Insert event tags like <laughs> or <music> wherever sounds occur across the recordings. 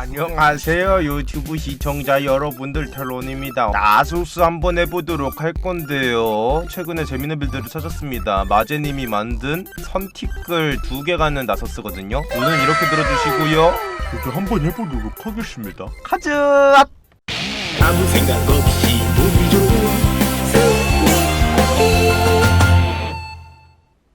안녕하세요 유튜브 시청자 여러분들 텔론입니다. 나소스 한번 해보도록 할 건데요. 최근에 재밌는 빌드를 찾았습니다. 마제님이 만든 선티끌 두개 가는 나소스거든요. 오늘 이렇게 들어주시고요. 이렇게 한번 해보도록 하겠습니다. 카즈 아무 생각 없이 우리 좋은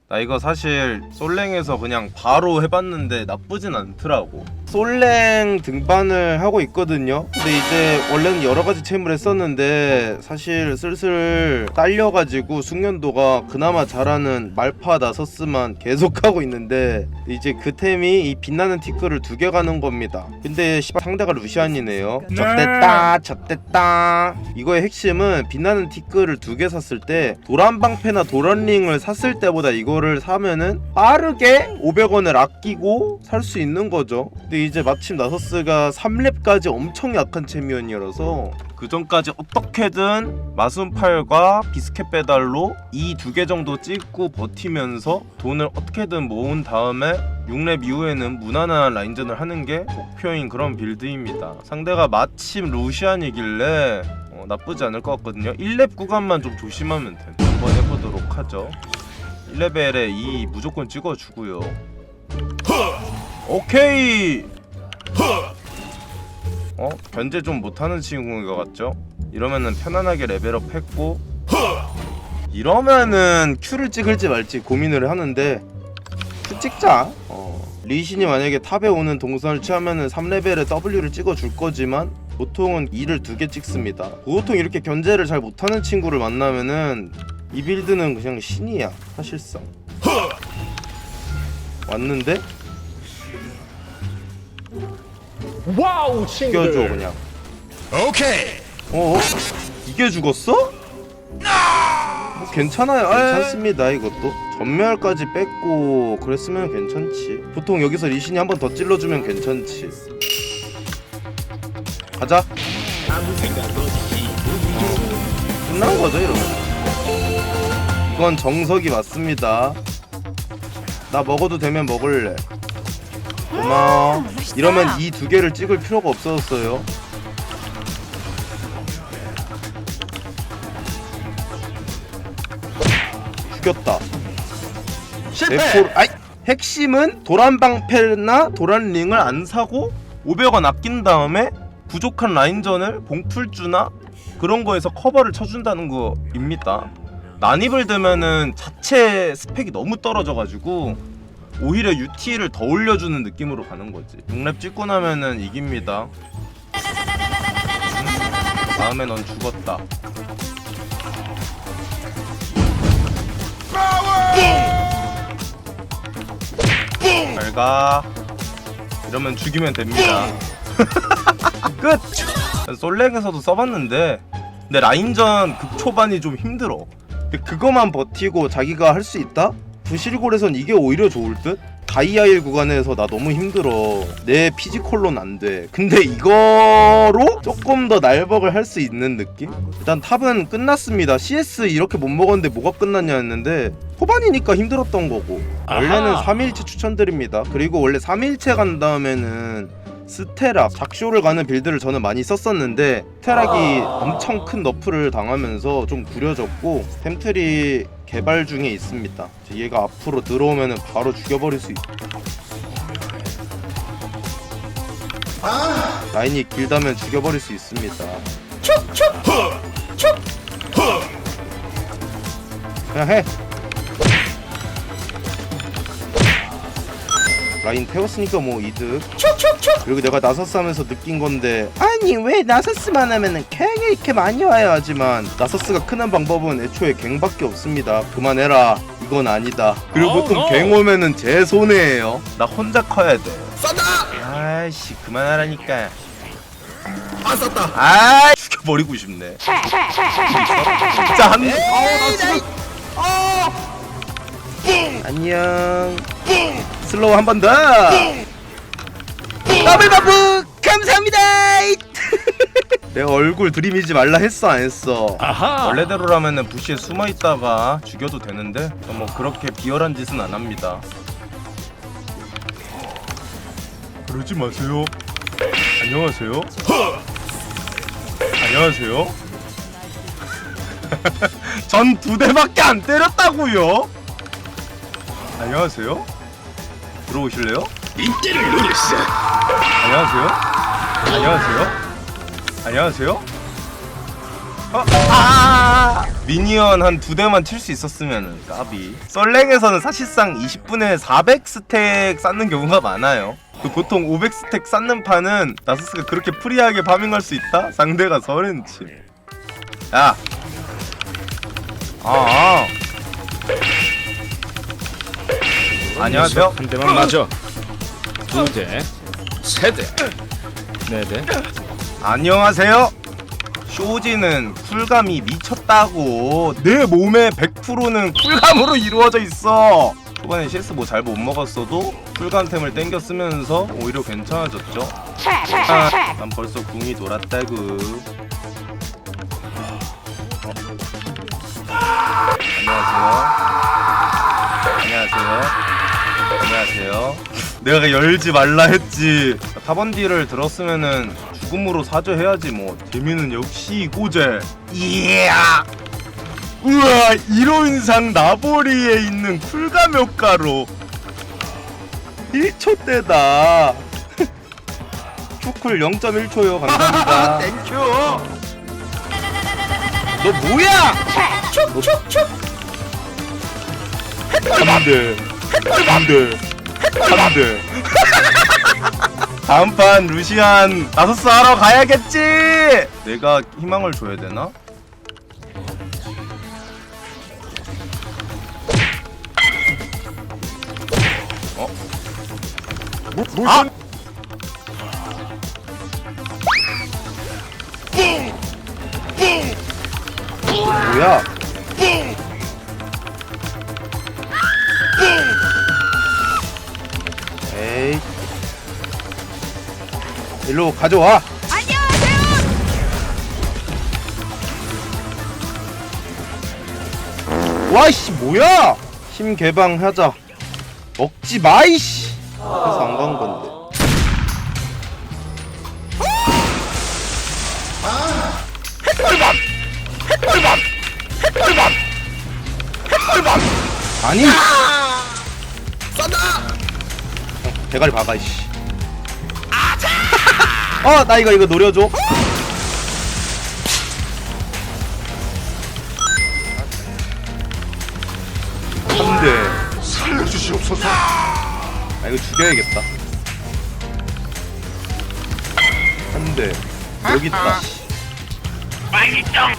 나 이거 사실 솔랭에서 그냥 바로 해봤는데 나쁘진 않더라고 솔랭 등반을 하고 있거든요. 근데 이제 원래는 여러가지 챔을 했었는데 사실 슬슬 딸려가지고 숙련도가 그나마 잘하는 말파 나서스만 계속하고 있는데 이제 그 템이 이 빛나는 티끌을 두 개 가는 겁니다. 근데 씨발 상대가 루시안이네요. 젖됐다 젖됐다. 이거의 핵심은 빛나는 티끌을 두 개 샀을 때 도란방패나 도란링을 샀을 때보다 이거를 사면은 빠르게 500원을 아끼고 살 수 있는 거죠. 근데 이제 마침 나서스가 3렙까지 엄청 약한 챔피언이라서 그 전까지 어떻게든 마순팔과 비스켓 배달로 이 두 개 정도 찍고 버티면서 돈을 어떻게든 모은 다음에 6렙 이후에는 무난한 라인전을 하는 게 목표인 그런 빌드입니다. 상대가 마침 루시안이길래 어, 나쁘지 않을 것 같거든요. 1렙 구간만 좀 조심하면 돼. 한번 해보도록 하죠. 1레벨에 2 무조건 찍어주고요. 오케이! 어? 견제 좀 못하는 친구인 것 같죠? 이러면은 편안하게 레벨업 했고 이러면은 Q를 찍을지 말지 고민을 하는데 Q 찍자 어. 리신이 만약에 탑에 오는 동선을 취하면은 3레벨에 W를 찍어줄 거지만 보통은 2를 두 개 찍습니다 보통 이렇게 견제를 잘 못하는 친구를 만나면은 이 빌드는 그냥 신이야 사실상 왔는데 와우 친구들 이겨줘 그냥 오케이 어? 이게 죽었어? 뭐 괜찮아요. 괜찮습니다 이것도. 전멸까지 뺐고 그랬으면 괜찮지. 보통 여기서 리신이 한 번 더 찔러주면 괜찮지. 가자. 없이 끝난 거죠 이러면. 이건 정석이 맞습니다. 나 먹어도 되면 먹을래. 고마워. 이러면 이 두 개를 찍을 필요가 없어졌어요. 죽였다. 실패. 아이 핵심은 도란 방패나 도란 링을 안 사고 500원 아낀 다음에 부족한 라인전을 봉풀주나 그런 거에서 커버를 쳐준다는 거입니다. 난입을 들면은 자체 스펙이 너무 떨어져가지고 오히려 UT를 더 올려주는 느낌으로 가는 거지. 6렙 찍고 나면은 이깁니다. 다음에 넌 죽었다. 잘 가. 이러면 죽이면 됩니다. <laughs> 끝! 솔랭에서도 써봤는데 근데 라인전 극초반이 좀 힘들어 근데 그거만 버티고 자기가 할 수 있다? 부실골에선 이게 오히려 좋을 듯? 다이아일 구간에서 나 너무 힘들어 내 피지컬로는 안돼 근데 이거로 조금 더 날벅을 할 수 있는 느낌? 일단 탑은 끝났습니다 CS 이렇게 못 먹었는데 뭐가 끝났냐 했는데 초반이니까 힘들었던 거고 원래는 아하. 3일체 추천드립니다 그리고 원래 3일체 간 다음에는 스테락, 작쇼를 가는 빌드를 저는 많이 썼었는데 스테락이 엄청 큰 너프를 당하면서 좀 구려졌고 템트리 개발 중에 있습니다. 얘가 앞으로 들어오면 바로 죽여버릴 수 있... 라인이 길다면 죽여버릴 수 있습니다. 그냥 해 라인 태웠으니까 뭐 이득. 그리고 내가 나서스 하면서 느낀 건데 아니 왜 나서스만 하면은 갱이 이렇게 많이 와야 하지만 나서스가 크는 방법은 애초에 갱밖에 없습니다. 그만해라. 이건 아니다. 그리고 Oh, 보통 no. 갱 오면은 제 손해예요. 나 혼자 커야 돼. 쏜다! 아이씨 그만하라니까. 아 썼다. 아 죽여버리고 싶네. 진짜 한 아우 나 지금 안녕 슬로우 한 번 더 더블 버프 감사합니다 <laughs> 내 얼굴 들이미지 말라 했어 안 했어 아하 원래대로라면은 부시에 숨어 있다가 죽여도 되는데 뭐 그렇게 비열한 짓은 안 합니다. 그러지 마세요. 안녕하세요. 안녕하세요. <laughs> 전 두 대밖에 안 때렸다고요. 안녕하세요. 들어오실래요? 이때를 노렸어. 안녕하세요. 안녕하세요. 안녕하세요. 어, 아! 미니언 한 두 대만 칠 수 있었으면 까비. 썰랭에서는 사실상 20분에 400 스택 쌓는 경우가 많아요. 그 보통 500 스택 쌓는 판은 나서스가 그렇게 프리하게 파밍할 수 있다? 상대가 서렌치. 야. 아. 아. 안녕하세요. 한 대만 맞아. 두 대, 세 대, 네 대. 안녕하세요. 쇼지는 쿨감이 미쳤다고. 내 몸의 100%는 쿨감으로 이루어져 있어. 초반에 CS 뭐 잘 못 먹었어도 쿨감템을 땡겨 쓰면서 오히려 괜찮아졌죠. 아, 난 벌써 궁이 돌았다구. 어? 안녕하세요. 안녕하세요. 안녕하세요. 내가 열지 말라 했지. 타번디를 들었으면은 죽음으로 사죄해야지 뭐. 재미는 역시 고제. 이야. 우와 이론상 나보리에 있는 쿨감 효과로 1초 때다. <laughs> 초쿨 0.1초요. 감사합니다. <laughs> 땡큐. 너 뭐야? 촉촉촉. 안돼. 안돼. 안돼. <laughs> 다음 판 루시안 나서스 하러 가야겠지. 내가 희망을 줘야 되나? 어? 뭐, 아! 뭐야? 일로 가져와. 와이씨 뭐야? 힘 개방하자. 먹지 마이씨. 그래서 안 간 건데. 햇벌밥! 햇벌밥! 햇벌밥! 햇벌밥! 아니. 쏜다. 대가리 박아 이씨. 어, 나 이거 이거 노려줘. 한 대. 살려주시옵소서. 아 이거 죽여야겠다. 한 대. 여기 있다.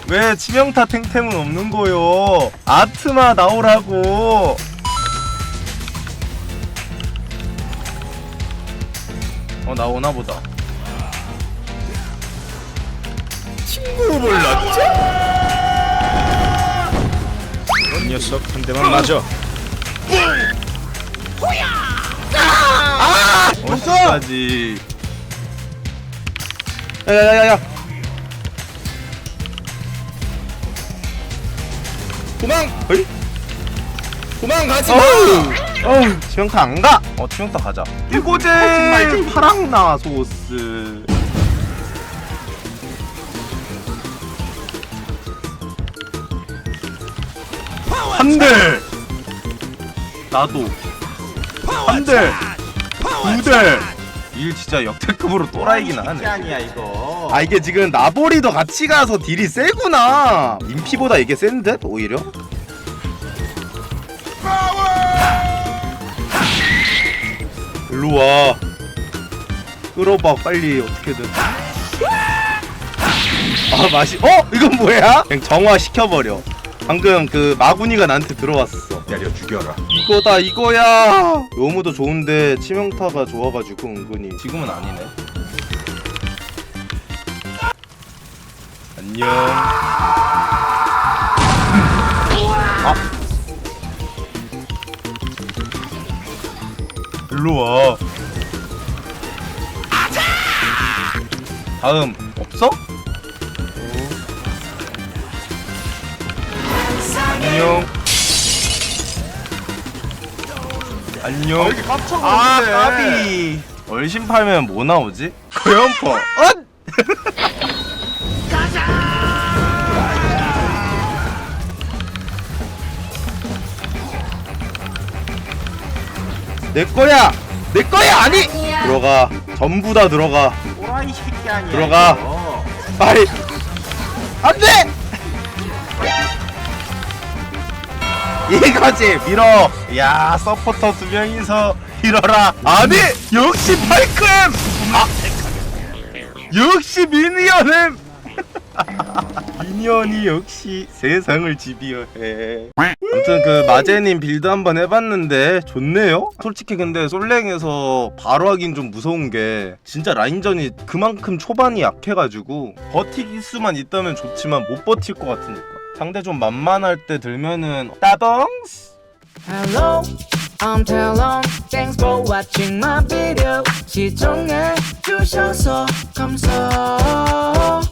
왜 치명타 탱템은 없는 거요? 아트마 나오라고. 어 나오나 보다. 몰랐죠? 이 녀석 한 대만 맞아. 어디까지? 야야야야. 도망. 어이? 도망가지 마. 어우, 치명타 안 가. 어, 치명타 가자. 이거제 파랑 나 소스. 한 대. 나도. 한 대. 두 대. 일 진짜 역대급으로 또라이긴 하네. 아니야 이거. 아 이게 지금 나보리도 같이 가서 딜이 세구나. 인피보다 이게 센데 오히려? 일로 와. 끌어봐 빨리 어떻게든. 아 맛이 어 이건 뭐야? 그냥 정화 시켜버려. 방금 그 마구니가 나한테 들어왔어. 때려 죽여라. 이거다 이거야. 요무도 좋은데 치명타가 좋아가지고 은근히 지금은 아니네. 안녕. 아. 일로 와. 다음 없어? 안녕. 안녕. 깜짝 아 까비 얼신 팔면 뭐 나오지? 괴연퍼 엇! 내 거야! 내 거야! 아니! 들어가 전부 다 들어가 오라이 새끼 아니야 들어가. 이거. 빨리 안 돼 이거지 밀어. 야 서포터 두 명이서 밀어라. 아니 역시 파이크엠! 아 역시 미니언엠! 미니언이 역시 세상을 지배해. 아무튼 그 마제님 빌드 한번 해봤는데 좋네요. 솔직히 근데 솔랭에서 바로 하긴 좀 무서운 게 진짜 라인전이 그만큼 초반이 약해가지고 버티기 수만 있다면 좋지만 못 버틸 것 같으니까 상대 좀 만만할 때 들면은 따봉스 Hello, I'm Talon. Thanks for watching my video. 시청해 주셔서 감사합니다.